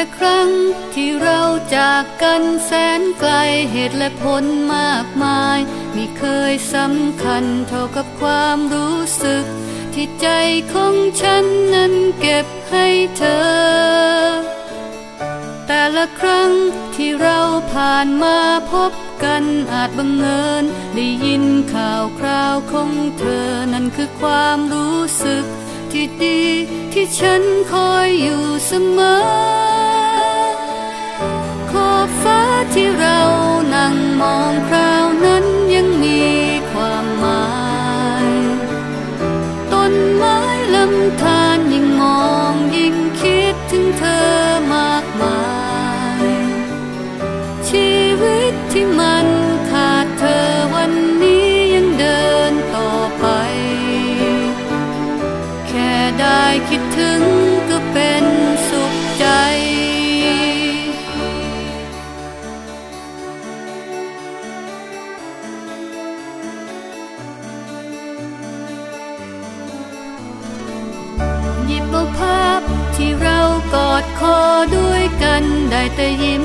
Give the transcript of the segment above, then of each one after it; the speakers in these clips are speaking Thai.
แต่ครั้งที่เราจากกันแสนไกลเหตุและผลมากมายไม่เคยสำคัญเท่ากับความรู้สึก ที่ใจของฉันนั้นเก็บให้เธอ แต่ละครั้งที่เราผ่านมาพบกันอาจบังเอิญได้ยินข่าวคราวของเธอนั่นคือความรู้สึกที่ดีที่ฉันคอยอยู่เสมอ ที่เรานั่งมองคระ กอดคอด้วยกันได้แต่ยิ้ม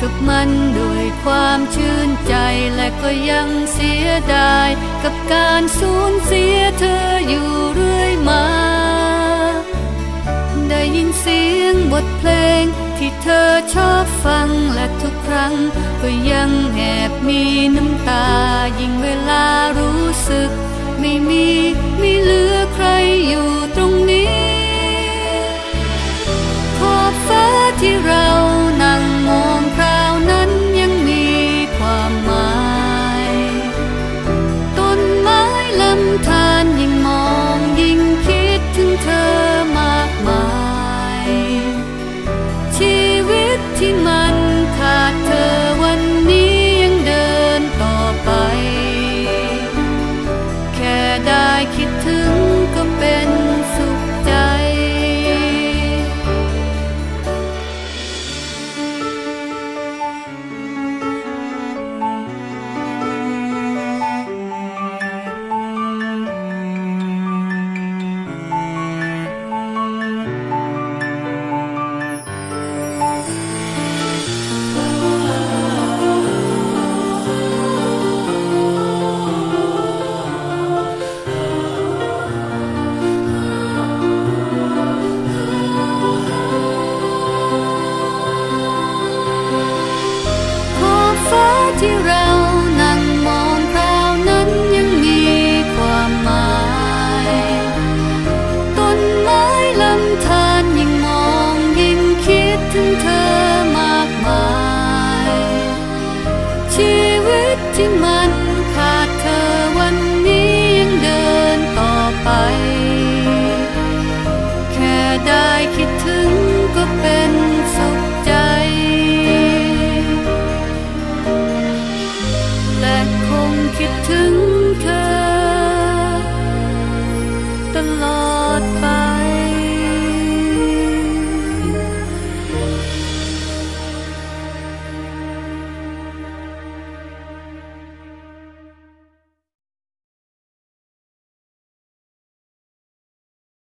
กับมันด้วยความชื่นใจและก็ยังเสียดาย กับการสูญเสียเธออยู่เรื่อยมา ได้ยินเสียงบทเพลงที่เธอชอบฟังและทุกครั้ง ก็ยังแอบมีน้ำตา ยิ่งเวลารู้สึก ไม่มีไม่ลื ฟ้ ที่มันขาดเธอวันนี้ยังเดินต่อไป แค่ได้คิดถึงก็เป็น